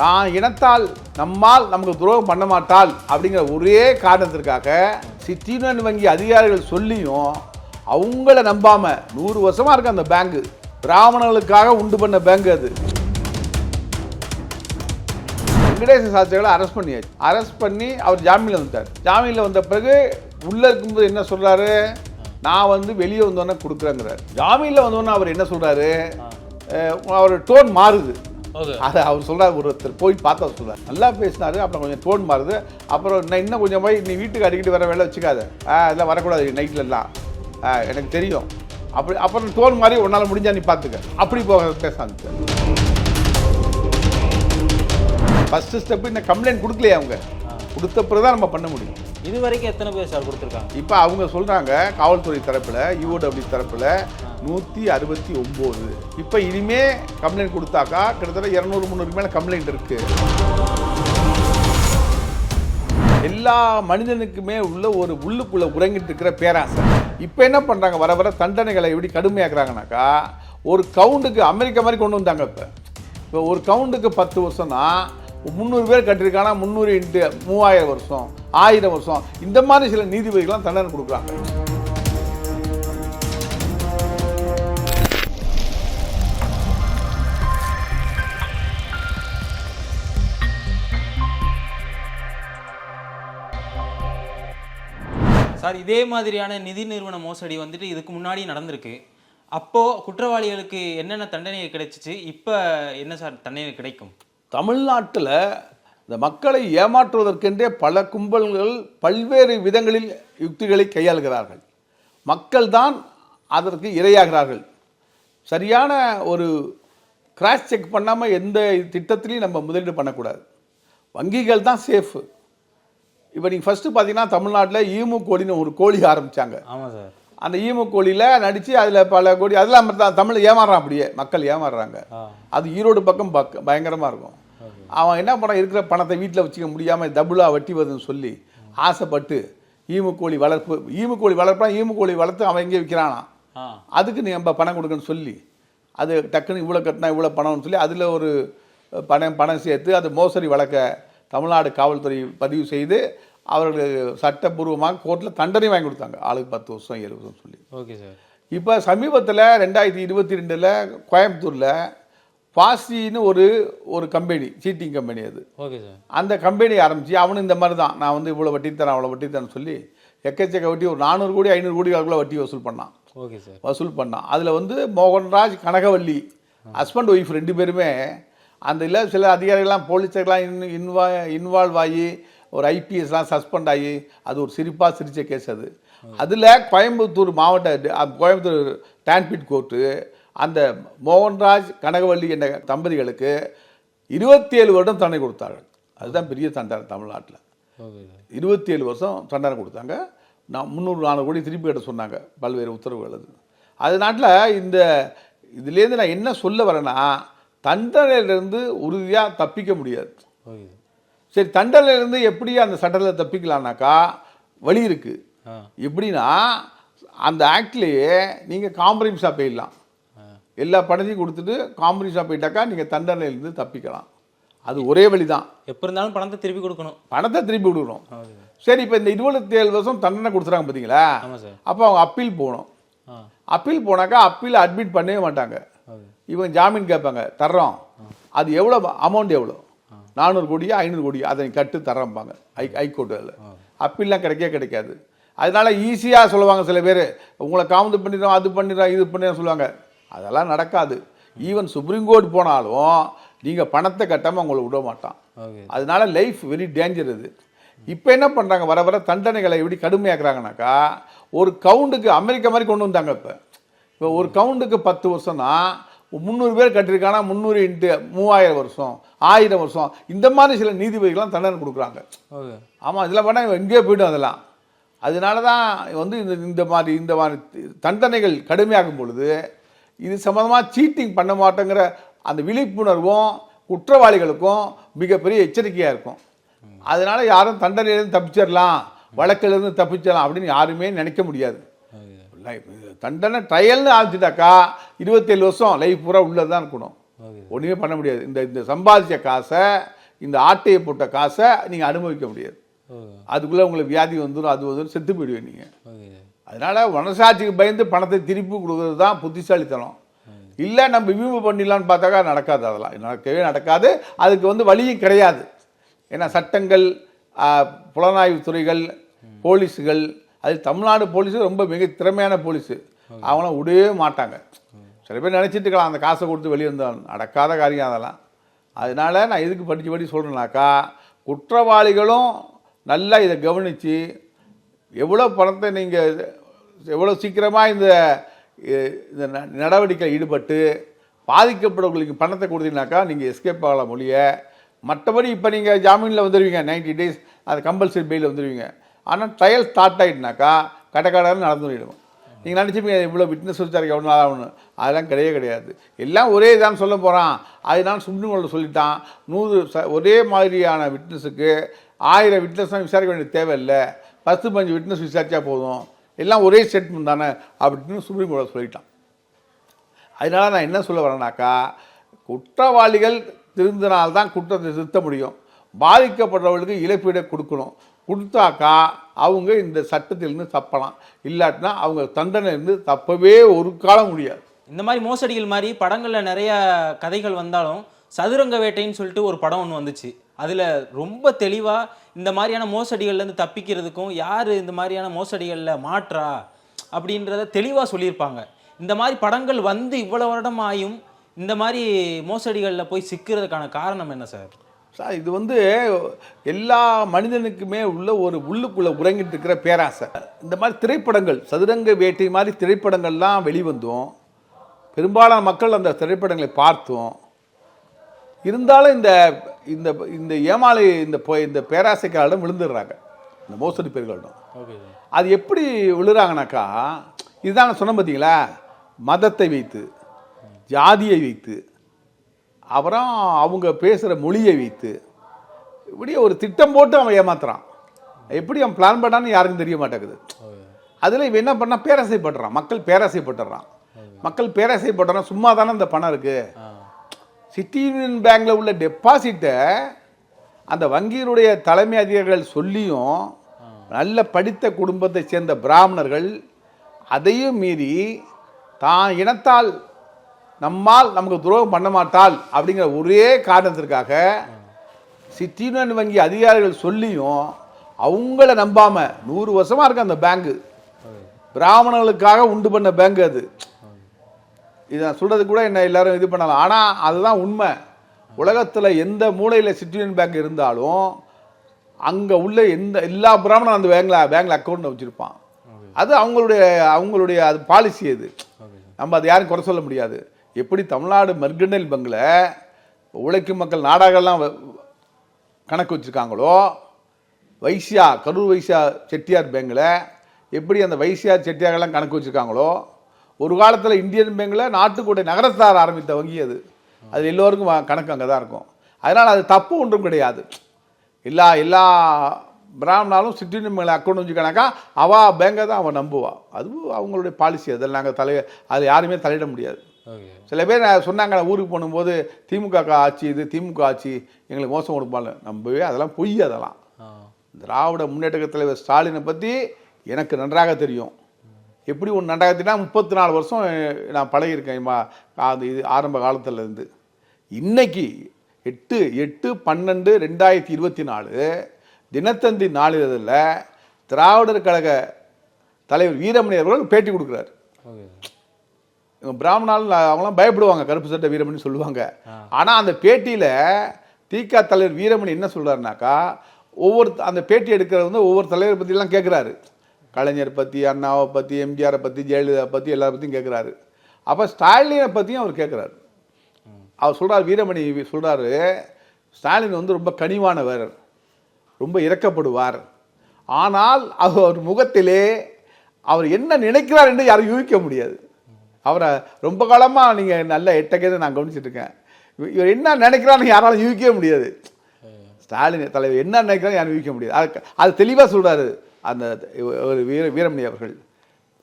தான் இனத்தால் நம்மால் நமக்கு துரோகம் பண்ண மாட்டாள் அப்படிங்கிற ஒரே காரணத்திற்காக சிற்றினன் வங்கி அதிகாரிகள் சொல்லியும் அவங்கள நம்பாம நூறு வருஷமா இருக்கு அந்த பேங்க் பிராமணர்களுக்காக உண்டு பண்ண பேங்க் அது. வெங்கடேச சாஸ்திரிகளை அரெஸ்ட் பண்ணியாச்சு. அரெஸ்ட் பண்ணி அவர் ஜாமீனில் வந்துட்டார். ஜாமீனில் வந்த பிறகு உள்ளே இருக்கும்போது என்ன சொல்றாரு? நான் வந்து வெளியே வந்தோன்னே கொடுக்குறேங்கிறார். ஜாமீனில் வந்தோன்னே அவர் என்ன சொல்றாரு? அஹ், அவர் டோன் மாறுது. அதை. அவர் சொல்றாரு ஒருத்தர் போய் பார்த்தா சொல்றாரு. நல்லா பேசினாரு அப்புறம் கொஞ்சம் டோன் மாறுது. அப்புறம் நான் இன்னும் கொஞ்சம் போய் நீ வீட்டுக்கு அடிக்கடி வர வேலை வச்சுக்காத. ஆ இதெல்லாம் வரக்கூடாது நைட்லலாம் ஆ எனக்கு தெரியும். அப்படி அப்புறம் டோன் மாதிரி உன்னால் முடிஞ்சா நீ பார்த்துக்க. அப்படி போக பேச ஆரம்பிச்சார் ஃபஸ்ட்டு ஸ்டெப் இந்த கம்ப்ளைண்ட் கொடுக்கலையே அவங்க? கொடுத்த பிறகு தான் நம்ம பண்ண முடியும். இது வரைக்கும் எத்தனை பேர் சார் கொடுத்துருக்காங்க? இப்போ அவங்க சொல்கிறாங்க காவல்துறை தரப்பில் யூஓடபிள்யூ தரப்பில் நூற்றி அறுபத்தி ஒம்பது. இப்போ இனிமே கம்ப்ளைண்ட் கொடுத்தாக்கா கிட்டத்தட்ட இரநூறு முந்நூறு மேலே கம்ப்ளைண்ட் இருக்குது எல்லா மனிதனுக்குமே உள்ள ஒரு உள்ளுக்குள்ளே உறங்கிட்டு இருக்கிற பேராசை. இப்போ என்ன பண்ணுறாங்க வர வர தண்டனைகளை எப்படி கடுமையாக்குறாங்கனாக்கா ஒரு கவுண்டுக்கு அமெரிக்கா மாதிரி கொண்டு வந்தாங்க இப்போ. இப்போ ஒரு கவுண்டுக்கு பத்து வருஷம்னா முந்நூறு பேர் கட்டியிருக்காங்கன்னா முந்நூறு இன்ட்டு மூவாயிரம் வருஷம். ஆயிரம் வருஷம். இந்த மாதிரி சில நீதிபதிகள்லாம் தண்டனை கொடுக்குறாங்க. சார் இதே மாதிரியான நிதி நிறுவன மோசடி வந்துட்டு இதுக்கு முன்னாடி நடந்திருக்கு. அப்போ குற்றவாளிகளுக்கு என்னென்ன தண்டனை கிடைச்சிச்சு? இப்போ என்ன சார் தண்டனை கிடைக்கும்? தமிழ்நாட்டில் இந்த மக்களை ஏமாற்றுவதற்கென்றே பல கும்பல்கள் பல்வேறு விதங்களில் யுக்திகளை கையாளுகிறார்கள். மக்கள் தான் அதற்கு இரையாகிறார்கள். சரியான ஒரு கிராஸ் செக் பண்ணாமல் எந்த திட்டத்திலையும் நம்ம முதலீடு பண்ணக்கூடாது. வங்கிகள் தான் சேஃபு இப்போ நீங்கள் ஃபஸ்ட்டு பார்த்தீங்கன்னா தமிழ்நாட்டில் ஈமு கோழின்னு ஒரு கோழி ஆரம்பித்தாங்க ஆமாம் சார். அந்த ஈமு கோழியில் நடித்து அதில் பல கோடி அதெல்லாம் தான் தமிழ் ஏமாறுறான் அப்படியே மக்கள் ஏமாறுறாங்க. அது ஈரோடு பக்கம் பக்க பயங்கரமாக இருக்கும். அவன் என்ன பண்ண இருக்கிற பணத்தை வீட்டில் வச்சுக்க முடியாமல் டபுளாக வட்டி வருதுன்னு சொல்லி ஆசைப்பட்டு ஈமு கோழி வளர்ப்பு ஈமு கோழி வளர்ப்பான் ஈமு கோழி வளர்த்து அவன் எங்கே விற்கிறானா அதுக்கு நீ நம்ம பணம் கொடுக்கணும்னு சொல்லி அது டக்குன்னு இவ்வளோ கட்டினா இவ்வளோ பணம்னு சொல்லி அதில் ஒரு பணம் பணம் சேர்த்து அது மோசடி வழக்க தமிழ்நாடு காவல்துறை பதிவு செய்து அவர்களுக்கு சட்டப்பூர்வமாக கோர்ட்டில் தண்டனை வாங்கி கொடுத்தாங்க. ஆளுக்கு பத்து வருஷம் ஏழு வருஷம் சொல்லி. Okay sir. இப்போ சமீபத்தில் ரெண்டாயிரத்தி இருபத்தி ரெண்டில் கோயம்புத்தூரில் பாசின்னு ஒரு ஒரு கம்பெனி சீட்டிங் கம்பெனி அது. ஓகே சார் அந்த கம்பெனி ஆரம்பித்து அவனும் இந்த மாதிரி தான் நான் வந்து இவ்வளோ வட்டி தரேன் அவ்வளோ வட்டி தரேன்னு சொல்லி எக்கச்சக்க வட்டி ஒரு நானூறு கோடி ஐநூறு கோடி அளவுக்குள்ள வட்டி வசூல் பண்ணான். ஓகே சார் வசூல் பண்ணான். அதில் வந்து மோகன்ராஜ் கனகவல்லி ஹஸ்பண்ட் ஒய்ஃப் ரெண்டு பேருமே அந்த இல்லை சில அதிகாரிகள்லாம் போலீஸர்லாம் இன் இன்வா இன்வால்வ் ஆகி ஒரு ஐபிஎஸ்லாம் சஸ்பெண்ட் ஆகி அது ஒரு சிரிப்பாக சிரித்த கேஸ் அது. அதில் கோயம்புத்தூர் மாவட்ட கோயம்புத்தூர் டான்பிட் கோர்ட்டு அந்த மோகன்ராஜ் கனகவல்லி என்ற தம்பதிகளுக்கு இருபத்தி ஏழு வருடம் தண்டனை கொடுத்தார்கள். அதுதான் பெரிய தண்டனை தமிழ்நாட்டில். இருபத்தி ஏழு வருஷம் தண்டனை கொடுத்தாங்க. நான் முந்நூறு நானூறு கோடி திருப்பி கட்ட சொன்னாங்க. பல்வேறு உத்தரவுகள் அது. நாட்டில் இந்த இதுலேருந்து நான் என்ன சொல்ல வரேன்னா தண்டனையிலிருந்து உறுதியாக தப்பிக்க முடியாது. சார் தண்டனையிலிருந்து எப்படி அந்த சட்டத்தில் தப்பிக்கலாம்னாக்கா வழி இருக்குது எப்படின்னா அந்த ஆக்ட்லேயே நீங்கள் காம்ப்ரமைஸாக போயிடலாம். எல்லா பணத்தையும் கொடுத்துட்டு காம்ப்ரமைஸாக போயிட்டாக்கா நீங்கள் தண்டனையிலிருந்து தப்பிக்கலாம். அது ஒரே வழி தான் எப்போ இருந்தாலும் பணத்தை திருப்பி கொடுக்கணும். பணத்தை திருப்பி ஓகே சார். இப்போ இந்த இருபத்தி ஏழு வருஷம் தண்டனை கொடுத்துறாங்க பார்த்தீங்களா அப்போ அவங்க அப்பீல் போகணும். அப்பீல் போனாக்கா அப்பீல் அட்மிட் பண்ணவே மாட்டாங்க. இவங்க ஜாமீன் கேட்பாங்க தர்றோம். அது எவ்வளோ அமௌண்ட் எவ்வளோ? நானூறு கோடியா ஐநூறு கோடியா? அதை கட்டு தர்றம்பாங்க. ஹை ஹைகோர்ட்டில் அப்பீல்லாம் கிடைக்கவே கிடைக்காது. அதனால ஈஸியாக சொல்லுவாங்க சில பேர். உங்களை காமந்து பண்ணிடுறோம் அது பண்ணிடுறோம் இது பண்ணிடுறோம் சொல்லுவாங்க. அதெல்லாம் நடக்காது. ஈவன் சுப்ரீம் கோர்ட் போனாலும் நீங்கள் பணத்தை கட்டாமல் உங்களை விட மாட்டான். அதனால லைஃப் வெரி டேஞ்சர் இது இப்போ என்ன பண்ணுறாங்க வர வர தண்டனைகளை எப்படி கடுமையாக்குறாங்கனாக்கா ஒரு கவுண்டுக்கு அமெரிக்கா மாதிரி கொண்டு வந்தாங்க இப்போ. இப்போ ஒரு கவுண்டுக்கு பத்து வருஷம்னா முந்நூறு பேர் கட்டிருக்கானா? முந்நூறு இன்ட்டு மூவாயிரம் வருஷம் ஆயிரம் வருஷம். இந்த மாதிரி சில நீதிபதிகள்லாம் தண்டனை கொடுக்குறாங்க. ஆமாம் இதெல்லாம் பண்ணால் எங்கேயோ போய்டும் அதெல்லாம். அதனால தான் வந்து இந்த இந்த மாதிரி இந்த மாதிரி தண்டனைகள் கடுமையாகும் பொழுது இது சம்மந்தமாக சீட்டிங் பண்ண மாட்டோங்கிற அந்த விழிப்புணர்வும் குற்றவாளிகளுக்கும் மிகப்பெரிய எச்சரிக்கையாக இருக்கும். அதனால யாரும் தண்டனையிலேருந்து தப்பிச்சிடலாம் வழக்கிலிருந்து தப்பிச்சிடலாம் அப்படின்னு யாருமே நினைக்க முடியாது. தண்டனை ட்ரையல்னு ஆரம்பிச்சிட்டாக்கா இருபத்தேழு வருஷம் லைஃப் பூரா உள்ளே தான் இருக்கணும். ஒன்றுமே பண்ண முடியாது. இந்த இந்த சம்பாதிச்ச காசை இந்த ஆட்டையை போட்ட காசை நீங்கள் அனுபவிக்க முடியாது. அதுக்குள்ளே உங்களுக்கு வியாதி வந்துடும் அது வந்துடும் செத்து போயிடுவீங்க நீங்கள் அதனால மனசாட்சிக்கு பயந்து பணத்தை திருப்பி கொடுக்கறது தான் புத்திசாலித்தனம். இல்லை நம்ம விமு பண்ணிடலாம்னு பார்த்தாக்கா நடக்காது அதெல்லாம். நடக்கவே நடக்காது. அதுக்கு வந்து வழியும் கிடையாது. ஏன்னா சட்டங்கள் புலனாய்வு துறைகள் போலீஸுகள் அது தமிழ்நாடு போலீஸு ரொம்ப மிக திறமையான போலீஸு. அவங்களாம் விடவே மாட்டாங்க. சில பேர் நினச்சிட்டு இருக்கலாம் அந்த காசை கொடுத்து வெளியே இருந்தாலும் நடக்காத காரியம் அதெல்லாம். அதனால நான் எதுக்கு படித்து படி சொல்கிறேன்னாக்கா குற்றவாளிகளும் நல்லா இதை கவனித்து எவ்வளோ பணத்தை நீங்கள் எவ்வளோ சீக்கிரமாக இந்த இந்த ந- நடவடிக்கையில் ஈடுபட்டு பாதிக்கப்படவங்களுக்கு பணத்தை கொடுத்தீங்கனாக்கா நீங்கள் எஸ்கேப் ஆகலாம் மொழிய மற்றபடி இப்போ நீங்கள் ஜாமீனில் வந்துடுவீங்க 90 டேஸ் அது கம்பல்சரி பெயில் வந்துடுவீங்க ஆனால் ட்ரையல் ஸ்டார்ட் ஆகிட்டுனாக்கா கடற்கடன்னு நடந்து போயிடும் நீங்கள் நினச்சிப்பீங்க இவ்வளோ விட்னஸ் வச்சாருக்கு எவ்வளோ நாள் ஆகணும் அதெல்லாம் கிடையவே கிடையாது. எல்லாம் ஒரே இதான் சொல்ல போகிறான் அதனால சுப்ரீம் சொல்லிட்டான். நூறு ச ஒரே மாதிரியான விட்னஸுக்கு ஆயிரம் விட்னஸ் தான் விசாரிக்க வேண்டிய தேவையில்லை. பத்து பஞ்சு விட்னஸ் விசாரித்தா போதும். எல்லாம் ஒரே ஸ்டேட்மெண்ட் தானே அப்படின்னு சுப்ரீம் கோர்ட்டில் சொல்லிட்டான். அதனால நான் என்ன சொல்ல வரேனாக்கா குற்றவாளிகள் திருந்தினால்தான் குற்றத்தை திருத்த முடியும். பாதிக்கப்படுறவர்களுக்கு இழப்பீடை கொடுக்கணும். கொடுத்தாக்கா அவங்க இந்த சட்டத்திலிருந்து தப்பலாம். இல்லாட்டினா அவங்க தண்டனையிலிருந்து தப்பவே ஒரு காலம் முடியாது. இந்த மாதிரி மோசடிகள் மாதிரி படங்களில் நிறைய கதைகள் வந்தாலும் சதுரங்க வேட்டைன்னு சொல்லிட்டு ஒரு படம் ஒன்று வந்துச்சு. அதில் ரொம்ப தெளிவாக இந்த மாதிரியான மோசடிகள்லேருந்து தப்பிக்கிறதுக்கும் யார் இந்த மாதிரியான மோசடிகளில் மாற்றா அப்படின்றத தெளிவாக சொல்லியிருப்பாங்க. இந்த மாதிரி படங்கள் வந்து இவ்வளோ வருடம் ஆயும் இந்த மாதிரி மோசடிகளில் போய் சிக்கிறதுக்கான காரணம் என்ன சார்? சார் இது வந்து எல்லா மனிதனுக்குமே உள்ள ஒரு உள்ளுக்குள்ளே உறங்கிட்டு இருக்கிற பேராசை. இந்த மாதிரி திரைப்படங்கள் சதுரங்க வேட்டை மாதிரி திரைப்படங்கள்லாம் வெளிவந்தோம் பெரும்பாலான மக்கள் அந்த திரைப்படங்களை பார்த்தோம் இருந்தாலும் இந்த இந்த இந்த ஏமாளி இந்த இந்த பேராசைக்காரிடம் விழுந்துடுறாங்க. இந்த மோசடி பேர்களிடம் ஓகே அது எப்படி விழுறாங்கனாக்கா இதுதான் நான் சொன்னேன் பார்த்தீங்களா மதத்தை வைத்து ஜாதியை வைத்து அப்புறம் அவங்க பேசுகிற மொழியை வைத்து இப்படி ஒரு திட்டம் போட்டு அவன் ஏமாத்துறான். எப்படி அவன் பிளான் பண்ணான்னு யாருக்கும் தெரிய மாட்டேங்குது. அதில் இவன் என்ன பண்ணால் பேராசைப்படுறான். மக்கள் பேராசைப்பட்டுறான். மக்கள் பேராசைப்பட்டுறான் சும்மா தானே இந்த பணம் இருக்குது சிட்டி யூனியன் பேங்கில் உள்ள டெபாசிட்டை அந்த வங்கியினுடைய தலைமை அதிகாரிகள் சொல்லியும் நல்ல படித்த குடும்பத்தை சேர்ந்த பிராமணர்கள் அதையும் மீறி தான் இனத்தால் நம்மால் நமக்கு துரோகம் பண்ண மாட்டாள் அப்படிங்கிற ஒரே காரணத்திற்காக சிட்டி யூனியன் வங்கி அதிகாரிகள் சொல்லியும் அவங்கள நம்பாமல் நூறு வருஷமாக இருக்கு அந்த பேங்கு பிராமணர்களுக்காக உண்டு பண்ண பேங்க் அது. இதை நான் சொல்றது கூட என்ன எல்லாரும் இது பண்ணலாம். ஆனால் அதுதான் உண்மை. உலகத்தில் எந்த மூலையில் சிட்டியூனியன் பேங்க் இருந்தாலும் அங்கே உள்ள எந்த எல்லா பிராமணனும் அந்த பேங்க்ல பேங்க்ல அக்கௌண்ட் வச்சுருப்பான். அது அவங்களுடைய அவங்களுடைய அது பாலிசி அது. நம்ம அதை யாரும் குறை சொல்ல முடியாது. எப்படி தமிழ்நாடு மெர்கண்டல் பங்கில் உழைக்கும் மக்கள் நாடாகலாம் கணக்கு வச்சுருக்காங்களோ வைசியா கரூர் வைசியா செட்டியார் பேங்கில் எப்படி அந்த வைசியா செட்டியாரெல்லாம் கணக்கு வச்சுருக்காங்களோ ஒரு காலத்தில் இந்தியன் பேங்கில் நாட்டுக்கோட்டை நகரத்தார் ஆரம்பித்த வங்கி அது. அது எல்லோருக்கும் கணக்கு அங்கே தான் இருக்கும். அதனால் அது தப்பு ஒன்றும் கிடையாது. எல்லா எல்லா பிராமணாலும் சிட்டின் மேலே அக்கௌண்ட் வச்சுக்கணக்கா அவள் பேங்கை தான் அவன் நம்புவா. அதுவும் அவங்களுடைய பாலிசி அதில் நாங்கள் தலை அது யாருமே தலையிட முடியாது. சில பேர் சொன்னாங்க ஊருக்கு போகும்போது திமுக ஆட்சி இது திமுக ஆட்சி எங்களுக்கு மோசம் கொடுப்பாங்க நம்பவே அதெல்லாம் பொய் அதெல்லாம். திராவிட முன்னேற்ற தலைவர் ஸ்டாலினை பற்றி எனக்கு நன்றாக தெரியும். எப்படி ஒன்று தெரியும்னா முப்பத்தி நாலு வருஷம் நான் பழகியிருக்கேன் அந்த இது ஆரம்ப காலத்துல இருந்து இன்னைக்கு எட்டு எட்டு பன்னெண்டு ரெண்டாயிரத்தி இருபத்தி நாலு தினத்தந்தி நாளிதழில் திராவிடர் கழக தலைவர் வீரமணி அவர்கள் பேட்டி கொடுக்குறாரு. பிராமணால் அவங்களாம் பயப்படுவாங்க கருப்பு சட்டை வீரமணி சொல்லுவாங்க. ஆனால் அந்த பேட்டியில் திக தலைவர் வீரமணி என்ன சொல்றாருனாக்கா ஒவ்வொரு அந்த பேட்டி எடுக்கிறது வந்து ஒவ்வொரு தலைவர் பற்றிலாம் கேட்குறாரு கலைஞர் பற்றி அண்ணாவை பற்றி எம்ஜிஆரை பற்றி ஜெயலலிதா பற்றி எல்லாரை பற்றியும் கேட்குறாரு அப்போ ஸ்டாலினை பற்றியும் அவர் கேட்குறாரு அவர் சொல்றார் வீரமணி சொல்றாரு ஸ்டாலின் வந்து ரொம்ப கனிவானவர் ரொம்ப இரக்கப்படுவார். ஆனால் அவர் முகத்திலே அவர் என்ன நினைக்கிறார் என்று யாரும் யூகிக்க முடியாது. அவரை ரொம்ப காலமாக நீங்கள் நல்ல எட்டக்கேது நான் இவ- இவர் என்ன நினைக்கிறான்னு யாராலும் யூகிக்கவே முடியாது. ஸ்டாலின் தலைவர் என்ன நினைக்கிறான்னு யாரும் யூகிக்க முடியாது. அது அது தெளிவாக சொல்றாரு. அந்த ஒரு வீர வீரமணி அவர்கள்.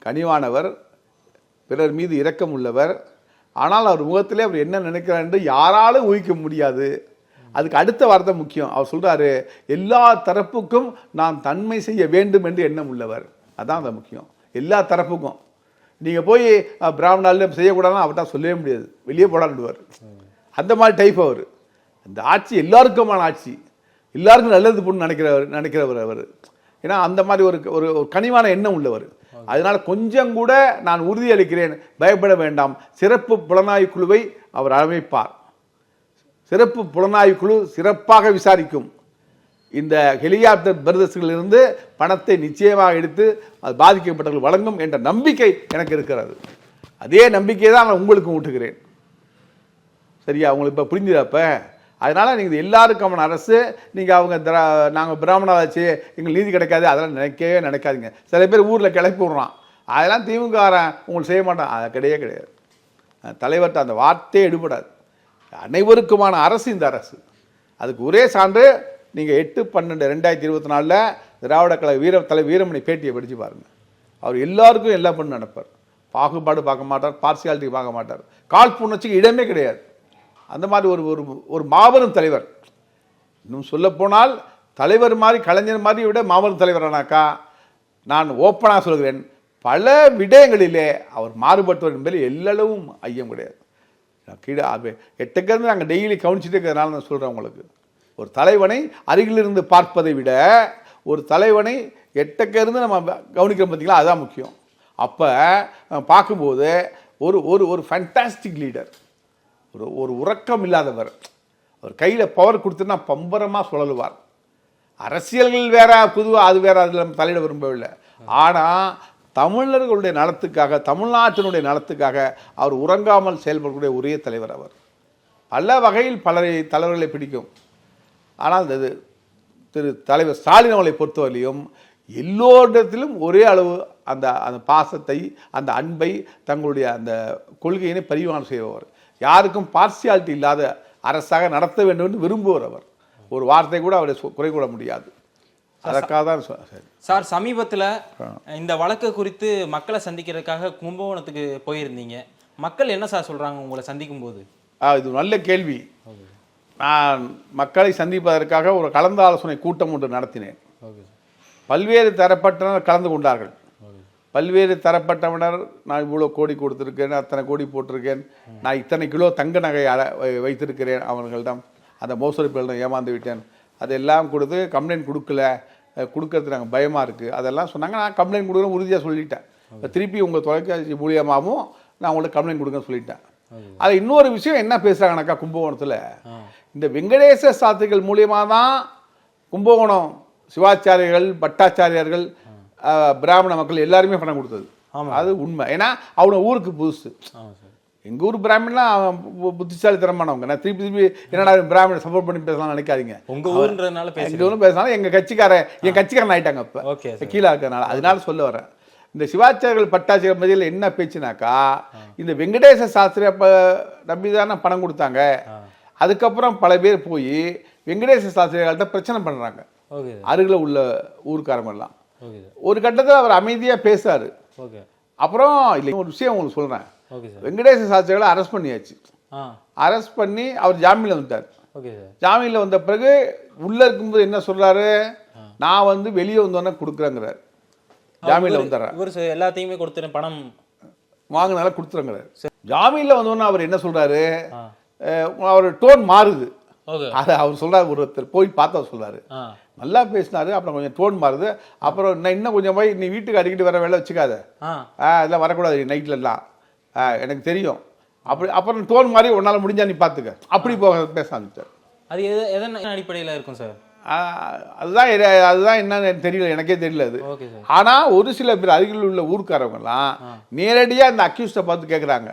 கனிவானவர் பிறர் மீது இரக்கம் உள்ளவர். ஆனால் அவர் முகத்திலே அவர் என்ன நினைக்கிறார் என்று யாராலும் ஊகிக்க முடியாது. அதுக்கு அடுத்த வார்த்தை முக்கியம். அவர் சொல்கிறாரு எல்லா தரப்புக்கும் நான் தன்மை செய்ய வேண்டும் என்று எண்ணம் உள்ளவர். அதான் அந்த முக்கியம். எல்லா தரப்புக்கும். நீங்கள் போய் பிராமணாலும் பிராமணால செய்யக்கூடாதுன்னு அவர்கிட்ட சொல்லவே முடியாது. வெளியே போடாண்டுவார் அந்த மாதிரி டைப் அவர். அந்த ஆட்சி எல்லாருக்குமான ஆட்சி. எல்லாருக்கும் நல்லது பொண்ணு நினைக்கிறவர் நினைக்கிறவர் அவர். ஏன்னா அந்த மாதிரி ஒரு ஒரு கனிவான எண்ணம் உள்ளவர். அதனால கொஞ்சம் கூட நான் உறுதியளிக்கிறேன். பயப்பட வேண்டாம். சிறப்பு புலனாய்வு குழுவை அவர் அமைப்பார். சிறப்பு புலனாய்வு குழு சிறப்பாக விசாரிக்கும். இந்த ஹெலிகாப்டர் பிரதர்ஸ்களிலிருந்து பணத்தை நிச்சயமாக எடுத்து அது பாதிக்கப்பட்டவர்கள் வழங்கும் என்ற நம்பிக்கை எனக்கு இருக்கிறது. அதே நம்பிக்கையை தான் நான் உங்களுக்கு ஊட்டுகிறேன். சரியா? உங்களுக்கு இப்போ புரிஞ்சுதா அதனால் நீங்கள் எல்லாருக்கான அரசு நீங்கள் அவங்க திரா நாங்கள் பிராமணாச்சு எங்களுக்கு நீதி கிடைக்காது அதெல்லாம் நினைக்கவே நினைக்காதுங்க. சில பேர் ஊரில் கிளப்பி விட்றான். அதெல்லாம் திமுககாரன் உங்களுக்கு செய்ய மாட்டான். அது கிடையவே கிடையாது. தலைவர்கிட்ட அந்த வார்த்தையே எடுபடாது. அனைவருக்குமான அரசு இந்த அரசு. அதுக்கு ஒரே சான்று நீங்கள் எட்டு பன்னெண்டு ரெண்டாயிரத்தி இருபத்தி நாலில் திராவிட கழக வீர தலை வீரமணி பேட்டியை படித்து பாருங்கள் அவர் எல்லாருக்கும் எல்லாம் பண்ணு நடப்பார் பாகுபாடு பார்க்க மாட்டார் பார்சியாலிட்டி பார்க்க மாட்டார். கால் புணர்ச்சிக்கு இடமே கிடையாது. அந்த மாதிரி ஒரு ஒரு ஒரு மாபெரும் தலைவர். இன்னும் சொல்லப்போனால் தலைவர் மாதிரி கலைஞர் மாதிரி விட மாபெரும் தலைவரானாக்கா நான் ஓப்பனாக சொல்கிறேன் பல விடயங்களிலே அவர் மாறுபட்டவர் என்பதில் எல்லளவும் ஐயம் கிடையாது. நான் கீழே அது- நாங்கள் டெய்லி கவனிச்சுட்டு இருக்கிறதுனால நான் சொல்கிறேன் உங்களுக்கு. ஒரு தலைவனை அருகிலிருந்து பார்ப்பதை விட ஒரு தலைவனை எட்டக்கிருந்து நம்ம கவனிக்கிறோம் பார்த்தீங்களா அதுதான் முக்கியம். அப்போ பார்க்கும்போது ஒரு ஒரு ஒரு ஃபேண்டாஸ்டிக் லீடர் ஒரு ஒரு உறக்கம் இல்லாதவர். அவர் கையில் பவர் கொடுத்துன்னா பம்பரமாக சுழலுவார். அரசியல்கள் வேற பொதுவாக அது வேற அதில் தலையிட விரும்பவில்லை. ஆனால் தமிழர்களுடைய நலத்துக்காக தமிழ்நாட்டினுடைய நலத்துக்காக அவர் உறங்காமல் செயல்படக்கூடிய ஒரே தலைவர் அவர். பல வகையில் பலரை தலைவர்களை பிடிக்கும். ஆனால் இந்த திரு தலைவர் ஸ்டாலின் அவளை பொறுத்தவரையிலும் எல்லோரிடத்திலும் ஒரே அளவு அந்த அந்த பாசத்தை அந்த அன்பை தங்களுடைய அந்த கொள்கையினை பரிமாணம் செய்பவர். யாருக்கும் பார்சியாலிட்டி இல்லாத அரசாக நடத்த வேண்டும் என்று விரும்புவர் அவர். ஒரு வார்த்தை கூட அவரை குறை கூட முடியாது. அதற்காக தான் சரி. சார் சமீபத்துல இந்த வழக்கு குறித்து மக்களை சந்திக்கிறதுக்காக கும்பகோணத்துக்கு போயிருந்தீங்க. மக்கள் என்ன சார் சொல்றாங்க உங்களை சந்திக்கும் போது இது நல்ல கேள்வி. நான் மக்களை சந்திப்பதற்காக ஒரு கலந்து ஆலோசனை கூட்டம் ஒன்று நடத்தினேன். பல்வேறு தரப்பட்டனர் கலந்து கொண்டார்கள். பல்வேறு தரப்பட்டவனர் நான் இவ்வளோ கோடி கொடுத்துருக்கேன் அத்தனை கோடி போட்டிருக்கேன் நான் இத்தனை கிலோ தங்க நகை வைத்திருக்கிறேன் அவர்களிடம். அந்த மோசடி பிள்ளைடம் ஏமாந்து விட்டேன். அதெல்லாம் கொடுத்து கம்ப்ளைண்ட் கொடுக்கல. அஹ், கொடுக்கறதுக்கு நாங்கள் பயமாக இருக்குது அதெல்லாம் சொன்னாங்க. நான் கம்ப்ளைண்ட் கொடுக்குறேன் உறுதியாக சொல்லிட்டேன். திருப்பி உங்கள் தொலைக்காட்சி மூலியமாகவும் நான் உங்களுக்கு கம்ப்ளைண்ட் கொடுக்க சொல்லிட்டேன். அது. இன்னொரு விஷயம் என்ன பேசுகிறாங்கனாக்கா கும்பகோணத்தில்? இந்த வெங்கடேச சாத்திரிகள் மூலியமாக தான் கும்பகோணம் சிவாச்சாரியர்கள் பட்டாச்சாரியார்கள் பிராமண மக்கள் எல்லாருமே பணம் கொடுத்தது. அது உண்மை. ஏன்னா அவனை ஊருக்கு புதுசு. ஆமா சார். எங்க ஊர் பிராமணன்லாம் அவன் புத்திசாலித்தனமானவங்க. நான் திருப்பி திருப்பி என்னடா பிராமணன் சப்போர்ட் பண்ணி பேசலாம் நினைக்காதீங்க. உங்க ஊர்ன்றதுனால பேச எங்க ஊரும் பேசினாலும் எங்க கட்சிக்காரன் என் கட்சிக்காரன் ஆயிட்டாங்க இப்ப ஓகே கீழே இருக்கிறனால. அதனால சொல்ல வரேன் இந்த சிவாச்சாரியர்கள் பட்டாச்சாரியர் மதியில் என்ன பேச்சுனாக்கா இந்த வெங்கடேச சாஸ்திரி அப்ப நம்பி தானே பணம் கொடுத்தாங்க. அதுக்கப்புறம் பல பேர் போய் வெங்கடேச சாஸ்திரிகள்கிட்ட பிரச்சனை பண்றாங்க. ஓகே அருகில் உள்ள ஊர்க்காரங்க எல்லாம் ஓகே சார் ஒரு கட்டத்தில் அவர் அமைதியா பேசுறாரு அப்புறம் இல்லை ஒரு விஷயம் உங்களுக்கு சார். வெங்கடேச சாஸ்திரிகளை அரெஸ்ட் பண்ணியாச்சு. அரெஸ்ட் பண்ணி அவர் ஜாமீன்ல வந்துட்டார். ஜாமீன்ல வந்த பிறகு உள்ள இருக்கும்போது என்ன சொல்றாரு? நான் வந்து வெளியே வந்தோன்னே கொடுக்குறேங்கிறார். ஜாமீன்ல வந்துடுறேன் இவர் எல்லாத்தையுமே கொடுத்துரு பணம். வாங்கினால கொடுத்துறங்கிறார். ஜாமீன்ல வந்தோன்னே அவர் என்ன அஹ், அவர் டோன் மாறுது. அதை அவர் சொல்றாரு ஒருத்தர் போய் பார்த்து ஆ. நல்லா பேசினாரு அப்புறம் கொஞ்சம் டோன் மாறுது. அப்புறம் இன்னும் இன்னும் கொஞ்சம் போய் நீ வீட்டுக்கு அடிக்கடி வர வேலை வச்சுக்காத. ஆ. இதெல்லாம் வரக்கூடாது நைட்லலாம். எனக்கு தெரியும். அப்படி அப்புறம் டோன் மாதிரி உன்னால் முடிஞ்சா நீ பார்த்துக்க அப்படி போக பேச ஆரம்பிச்சார். அது எது எதன் அடிப்படையில் இருக்கும் சார்? அதுதான் அதுதான் என்னன்னு எனக்கு தெரியல எனக்கே தெரியல அது. Okay sir. ஆனா ஒரு சில பேர் அருகில் உள்ள ஊர்க்காரவங்கலாம் நேரடியா இந்த அக்யூஸ்டை பார்த்து கேட்குறாங்க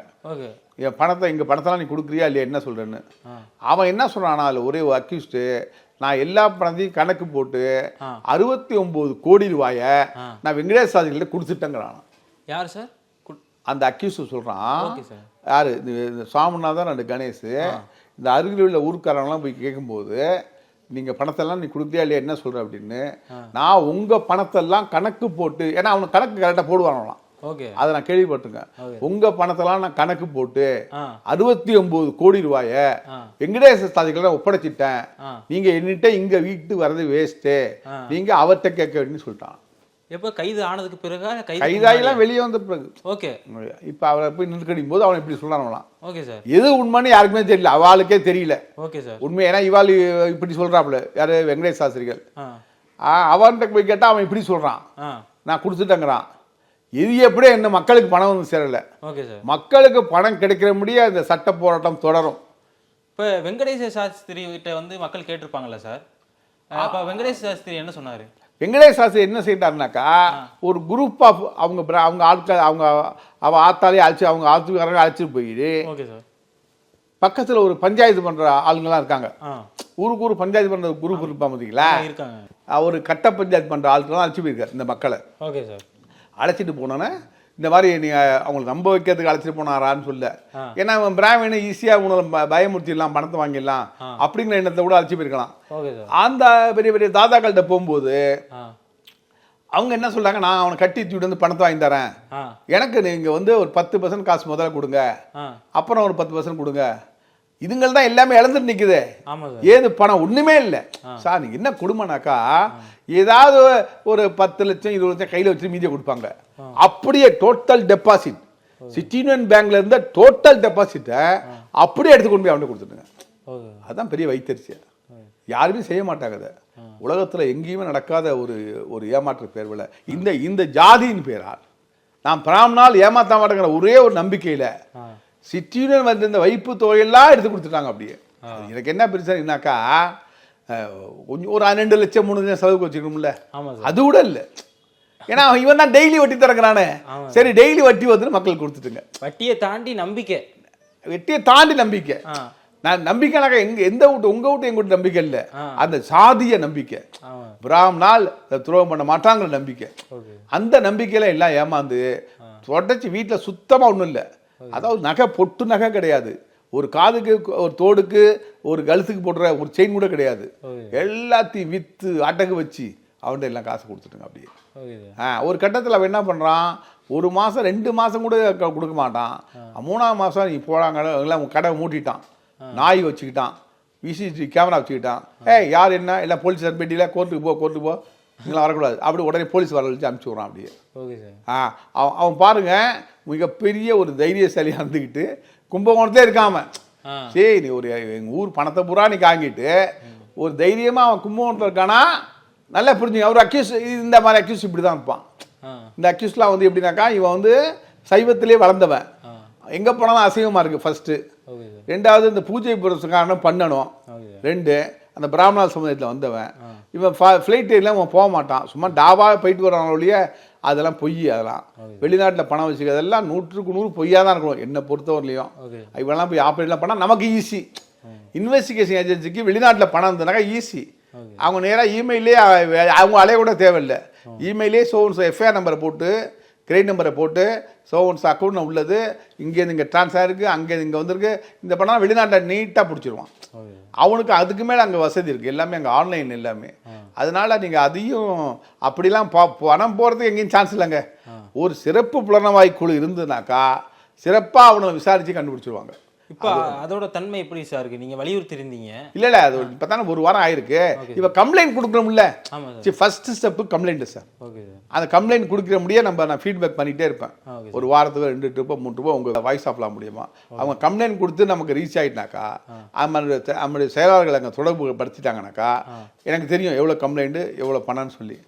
என் பணத்தை இங்க பணத்தெல்லாம் நீ கொடுக்குறியா இல்லையா என்ன சொல்றேன்னு. ஆ. அவன் என்ன சொல்றானா அதுல ஒரே ஒரு அக்யூஸ்டு நான் எல்லா பணத்தையும் கணக்கு போட்டு. அறுபத்தி ஒன்பது கோடி ரூபாயை. நான் வெங்கடேசாதிகிட்ட கொடுத்துட்டேங்கிறான் யார் சார்? அந்த ஓகே சார். யாரு? இந்த சாமிநாதன் ரெண்டு கணேஷ் இந்த அருகில் உள்ள ஊர்க்காரங்களாம் போய் கேட்கும்போது நீங்க பணத்தெல்லாம் நீ கொடுத்தியா இல்லையா? என்ன சொல்ற? அப்படின்னு. நான் உங்க பணத்தெல்லாம் கணக்கு போட்டு ஏன்னா அவனுக்கு கணக்கு கரெக்டாக போடுவாங்களாம் அதை நான் கேள்விப்பட்டிருக்கேன். உங்க பணத்தெல்லாம் நான் கணக்கு போட்டு அறுபத்தி ஒன்பது கோடி ரூபாய வெங்கடேச ஸ்தாதிகளை ஒப்படைச்சிட்டேன். நீங்க என்கிட்ட இங்க வீட்டு வர்றது வேஸ்ட்டு. நீங்க அவர்கிட்ட கேட்க வேண்டியன்னு சொல்லிட்டான். எப்போ? கைது ஆனதுக்கு பிறகா? கைது கைதாயெல்லாம் வெளியே வந்த பிறகு. ஓகே. இப்போ அவரை போய் நிற்கடிக்கும் போது அவன் இப்படி சொல்றான் ஓகே சார். எது உண்மைன்னு யாருக்குமே தெரியல. அவளுக்கே தெரியல. Okay sir. உண்மை ஏன்னா இவாள் இப்படி சொல்றாப்புல. யாரு? வெங்கடேஷ் சாஸ்திரிகள். அவன்கிட்ட போய் கேட்டா அவன் இப்படி சொல்றான். நான் கொடுத்துட்டேங்கிறான். இது எப்படி என்ன மக்களுக்கு பணம் வந்து சேரல. Okay sir. மக்களுக்கு பணம் கிடைக்கிற முடிய இந்த சட்ட போராட்டம் தொடரும். இப்போ வெங்கடேச சாஸ்திரி கிட்ட வந்து மக்கள் கேட்டிருப்பாங்கல்ல சார்? அப்போ வெங்கடேச சாஸ்திரி என்ன சொன்னாரு? வெங்கடேஷ் சாஸ்திரி என்ன செய்யிட்டாருனாக்கா ஒரு குரூப் ஆஃப் அவங்க அவங்க ஆட்கள் அவங்க அவ ஆத்தாலே அழைச்சி அவங்க ஆத்துக்காரங்க அழைச்சிட்டு போயிட்டு ஓகே சார். பக்கத்துல ஒரு பஞ்சாயத்து பண்ற ஆளுங்கலாம் இருக்காங்க. ஊருக்கு ஊர் பஞ்சாயத்து பண்ற குரூப் இருப்பா பார்த்தீங்களா இருக்காங்க. ஒரு கட்ட பஞ்சாயத்து பண்ற ஆட்கள்லாம் அழைச்சி போயிருக்காரு இந்த மக்களை. Okay sir. அழைச்சிட்டு போனோன்னே இந்த மாதிரி நீங்க அவங்களை நம்ப வைக்கிறதுக்கு அழைச்சிட்டு போனாரான்னு சொல்ல. ஏன்னா அவன் பிராமண ஈஸியா உங்களை பயமுறுத்திடலாம் பணத்தை வாங்கிடலாம் அப்படிங்கிற எண்ணத்தை கூட அழைச்சி போயிருக்கலாம். அந்த பெரிய பெரிய தாதாக்கள்கிட்ட போகும்போது அவங்க என்ன சொல்றாங்க? நான் அவனை கட்டி தூக்கிட்டு வந்து பணத்தை வாங்கி தரேன். எனக்கு நீங்க வந்து ஒரு பத்து பர்சன்ட் காசு முதல்ல கொடுங்க. அப்புறம் ஒரு பத்து பர்சன்ட் கொடுங்க. இதுங்கள் தான் எல்லாமே இழந்துட்டு சார். ஏது பணம் ஒண்ணுமே இல்லை. சார் என்ன கொடுமைனாக்கா ஏதாவது ஒரு பத்து லட்சம் இருபது லட்சம் கையில வச்சு மீதியை கொடுப்பாங்க. அப்படியே டோட்டல் டெபாசிட் சிட்டி யூனியன் பேங்க்ல இருந்த டோட்டல் டெபாசிட்டை அப்படியே எடுத்து கொண்டு போய் அவன்கிட்ட கொடுத்துட்டுங்க அதுதான் பெரிய வைத்தறிச்சி யாருமே செய்ய மாட்டாங்க அதை உலகத்துல எங்கேயுமே நடக்காத ஒரு ஒரு ஏமாற்று பேர்வில். இந்த இந்த ஜாதியின் பேரால் நாம் பிராமணால் ஏமாத்த மாட்டேங்கிற ஒரே ஒரு நம்பிக்கையில ஆ சிட்டியுடன் வந்த இந்த வைப்பு தொகையெல்லாம் எடுத்து கொடுத்துட்டாங்க அப்படியே. எனக்கு என்ன பிரச்சனைனாக்கா கொஞ்சம் ஒரு ரெண்டு லட்சம் மூணு லட்சம் செலவுக்கு வச்சுக்கணும்ல. அது கூட இல்லை. ஏன்னா இவன் தான் டெய்லி வட்டி திறக்கிறானே. சரி டெய்லி வட்டி வந்து மக்கள் கொடுத்துட்டுங்க. வட்டியை தாண்டி நம்பிக்கை. வெட்டியை தாண்டி நம்பிக்கை. நான் நம்பிக்கைனாக்கா எங்க எந்த வீட்டு உங்க வீட்டு எங்க வீட்டு நம்பிக்கை இல்லை. அந்த சாதிய நம்பிக்கை. பிராமணால் துரோகம் பண்ண மாட்டாங்கிற நம்பிக்கை. அந்த நம்பிக்கையில எல்லாம் ஏமாந்து தொடச்சி வீட்டில் சுத்தமா ஒண்ணும் இல்லை. அதாவது நகை பொட்டு நகை கிடையாது. ஒரு காதுக்கு ஒரு தோடுக்கு ஒரு கழுத்துக்கு போடுற ஒரு செயின் கூட கிடையாது. எல்லாத்தையும் வித்து அடகு வச்சு அவன்கிட்ட எல்லாம் காசு கொடுத்துட்டுங்க அப்படியே. ஆ ஒரு கட்டத்தில் அவன் என்ன பண்ணுறான் ஒரு மாதம் ரெண்டு மாதம் கூட கொடுக்க மாட்டான். மூணாவது மாதம் நீ போடாங்க எல்லாம் கடை மூட்டிட்டான். நாய் வச்சுக்கிட்டான். விசிசி கேமரா வச்சுக்கிட்டான். ஏய் யார் என்ன? எல்லாம் போலீஸ் பெட்டியில் கோர்ட்டுக்கு போ கோர்ட்டுக்கு போ. நீங்களாம் வரக்கூடாது. அப்படி உடனே போலீஸ் வர வச்சு அனுப்பிச்சி விட்றான் அப்படியே. ஓகே சார் ஆ அவன் அவன் பாருங்க மிகப்பெரிய ஒரு தைரியசாலியாக இருந்துக்கிட்டு கும்பகோணத்தே இருக்காம. சரி நீ ஒரு எங்கள் ஊர் பணத்தை பூரா நீ காங்கிட்டு ஒரு தைரியமாக அவன் கும்பகோணத்தில் இருக்கானா நல்லா புரிஞ்சுங்க. அவர் அக்யூஸ் இந்த மாதிரி அக்யூஸ் இப்படி தான் இருப்பான் இந்த அக்யூஸ்லாம் வந்து எப்படின்னாக்கா இவன் வந்து சைவத்திலே வளர்ந்தவன். எங்கே போனாலும் அசைவமாக இருக்குது ஃபஸ்ட்டு ரெண்டாவது இந்த பூஜை புரஸ்காரம் பண்ணணும். ரெண்டு அந்த பிராமணா சமுதாயத்தில் வந்தவன் இவன் ஃப்ளைட் எல்லாம் அவன் போக மாட்டான். சும்மா டாபா போயிட்டு வரான் ஒழிய அதெல்லாம் பொய் அதெல்லாம். வெளிநாட்டில் பணம் வச்சுக்கிறதெல்லாம் நூற்றுக்கு நூறு பொய்யா தான் இருக்கணும். என்னை பொறுத்தவரையிலையும். இவெல்லாம் போய் ஆப்ரேட்லாம் பண்ணால் நமக்கு ஈஸி இன்வெஸ்டிகேஷன் ஏஜென்சிக்கு வெளிநாட்டில் பணம் இருந்தனாக்கா ஈஸி அவங்க நேராக இமெயிலே அவங்க அலைய கூட தேவையில்லை. இமெயிலே சோன்ஸ் எஃப்ஐஆர் நம்பரை போட்டு கிரெடிட் நம்பரை போட்டு சோன்ஸ் அக்கௌண்ட் உள்ளது. இங்கேருந்து இங்கே ட்ரான்ஸ்ஃபர் இருக்குது அங்கேருந்து இங்கே வந்திருக்கு. இந்த பணம் வெளிநாட்டில் நீட்டாக பிடிச்சிருவான். அவனுக்கு அதுக்கு மேலே அங்கே வசதி இருக்குது எல்லாமே அங்கே ஆன்லைன் எல்லாமே. அதனால நீங்கள் அதையும் அப்படிலாம் பா பணம் போகிறதுக்கு எங்கேயும் சான்ஸ் இல்லைங்க. ஒரு சிறப்பு புலனவாய் குழு இருந்ததுனாக்கா சிறப்பாக அவனை விசாரித்து கண்டுபிடிச்சிருவாங்க. இப்போ அதோட தன்மை எப்படி சார் இருக்கு? நீங்க வலியுறுத்தி இருந்தீங்க இல்லை இல்லை அது இப்போ தானே ஒரு வாரம் ஆயிருக்கு. இப்போ கம்ப்ளைண்ட் கொடுக்குறோம்ல ஆமா sir. First step complaint sir. Okay அந்த கம்ப்ளைண்ட் கொடுக்குற முடிய நம்ம நான் ஃபீட்பேக் பண்ணிகிட்டே இருப்பேன். ஒரு வாரத்துக்கு ரெண்டு ட்ரிப்போ மூணு ட்ரிப்போ உங்கள் வாய்ஸ் ஆஃப்லாம் முடியுமா? அவங்க கம்ப்ளைண்ட் கொடுத்து நமக்கு ரீச் ஆகிட்டாக்கா நம்மளுடைய நம்மளுடைய செயலாளர்கள் அங்கே தொடர்பு படுத்திட்டாங்கனாக்கா எனக்கு தெரியும் எவ்வளோ கம்ப்ளைண்ட்டு எவ்வளோ பணம்னு சொல்லி.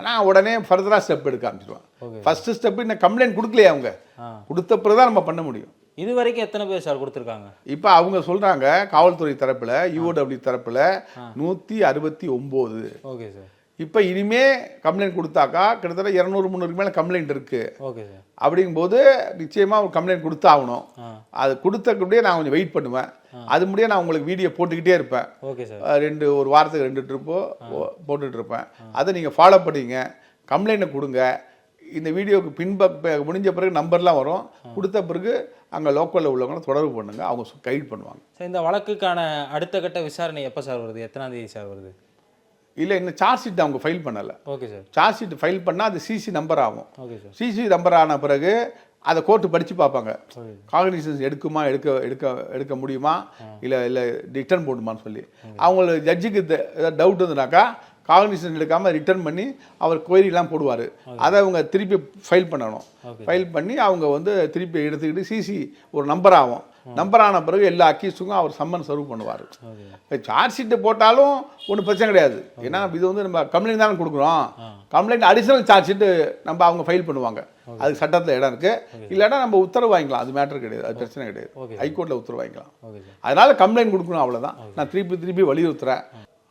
ஆனால் உடனே ஃபர்தராக ஸ்டெப் எடுக்க ஆரம்பிச்சிடுவேன். ஃபர்ஸ்ட் ஸ்டெப் இன்னும் கம்ப்ளைண்ட் கொடுக்கலையே அவங்க. கொடுத்த பிறகு தான் நம்ம பண்ண முடியும். இது வரைக்கும் எத்தனை பேர் சார் கொடுத்துருக்காங்க? இப்போ அவங்க சொல்கிறாங்க காவல்துறை தரப்பில் யூஓடபிள்யூ தரப்பில் நூற்றி அறுபத்தி ஒம்பது. Okay sir. இப்போ இனிமே கம்ப்ளைண்ட் கொடுத்தாக்கா கிட்டத்தட்ட இரநூறு முந்நூறுக்கு மேலே கம்ப்ளைண்ட் சார். அப்படிங்கும்போது நிச்சயமாக ஒரு கம்ப்ளைண்ட் கொடுத்தாகணும். அது கொடுத்தக்கூடிய நான் கொஞ்சம் வெயிட் பண்ணுவேன். அது முடிய நான் உங்களுக்கு வீடியோ போட்டுக்கிட்டே இருப்பேன். Okay sir. அஹ் ரெண்டு ஒரு வாரத்துக்கு ரெண்டு ட்ரிப்போ போட்டுட்டு இருப்பேன். அதை நீங்கள் ஃபாலோ பண்ணிங்க. கம்ப்ளைண்ட்டை கொடுங்க. இந்த வீடியோவுக்கு பின்பக்க முடிஞ்ச பிறகு நம்பர்லாம் வரும். கொடுத்த பிறகு அங்கே லோக்கலில் உள்ளவங்கள தொடர்பு பண்ணுங்க. அவங்க கைட் பண்ணுவாங்க. சார் இந்த வழக்குக்கான அடுத்த கட்ட விசாரணை எப்போ சார் வருது? எத்தனாம் தேதி சார் வருது? இல்லை இன்னும் சார்ஜ் ஷீட் அவங்க ஃபைல் பண்ணலை. Okay sir charge sheet file பண்ணால் அது சிசி நம்பர் ஆகும். ஓகே சார் சிசி நம்பர் ஆன பிறகு அதை கோர்ட்டு படித்து பார்ப்பாங்க. காகனிசன்ஸ் எடுக்குமா எடுக்க எடுக்க எடுக்க முடியுமா? இல்லை இல்லை ரிட்டர்ன் போடுமான்னு சொல்லி. அவங்களுக்கு ஜட்ஜுக்கு டவுட் இருந்ததுனாக்கா காகனிசன் எடுக்காமல் ரிட்டர்ன் பண்ணி அவர் கொயரிலாம் போடுவார். அதை. அவங்க திருப்பி ஃபைல் பண்ணணும். ஃபைல் பண்ணி அவங்க வந்து திருப்பி எடுத்துக்கிட்டு சிசி ஒரு நம்பர் ஆகும். நம்பர் ஆன பிறகு எல்லா அக்கீஸுக்கும் அவர் சம்மன் சர்வ் பண்ணுவார். இப்போ சார்ஜ் ஷீட்டு போட்டாலும் ஒன்றும் பிரச்சனை கிடையாது. ஏன்னா இது வந்து நம்ம கம்ப்ளைண்ட் தானே கொடுக்குறோம். கம்ப்ளைண்ட் அடிஷனல் சார்ஜ் ஷீட்டு நம்ம அவங்க ஃபைல் பண்ணுவாங்க. அதுக்கு சட்டத்தில் இடம் இருக்குது இல்லைன்னா நம்ம உத்தரவு வாங்கிக்கலாம். அது மேட்டர் கிடையாது. அது பிரச்சனை கிடையாது. ஹைகோர்ட்டில் உத்தரவு வாங்கிக்கலாம். அதனால கம்ப்ளைண்ட் கொடுக்கணும் அவ்வளவுதான். நான் திருப்பி திருப்பி வலியுறுத்துறேன்.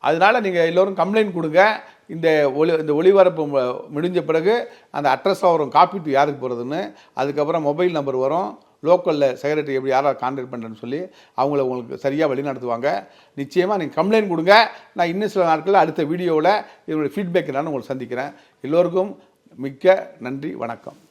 அதனால நீங்கள் எல்லோரும் கம்ப்ளைண்ட் கொடுங்க. இந்த ஒளி இந்த ஒளிபரப்பு மு- முடிஞ்ச பிறகு அந்த அட்ரஸ் வரும். காப்பீட்டு யாருக்கு போகிறதுன்னு அதுக்கப்புறம் மொபைல் நம்பர் வரும். லோக்கலில் செக்ரட்டரி எப்படி யாராவது கான்டாக்ட் பண்ணுறேன்னு சொல்லி அவங்கள உங்களுக்கு சரியாக வழிநடத்துவாங்க. நிச்சயமாக நீங்கள் கம்ப்ளைண்ட் கொடுங்க. நான் இன்னும் சில நாட்களில் அடுத்த வீடியோவில் இதனுடைய ஃபீட்பேக் நான் உங்களை சந்திக்கிறேன். எல்லோருக்கும் மிக்க நன்றி. வணக்கம்.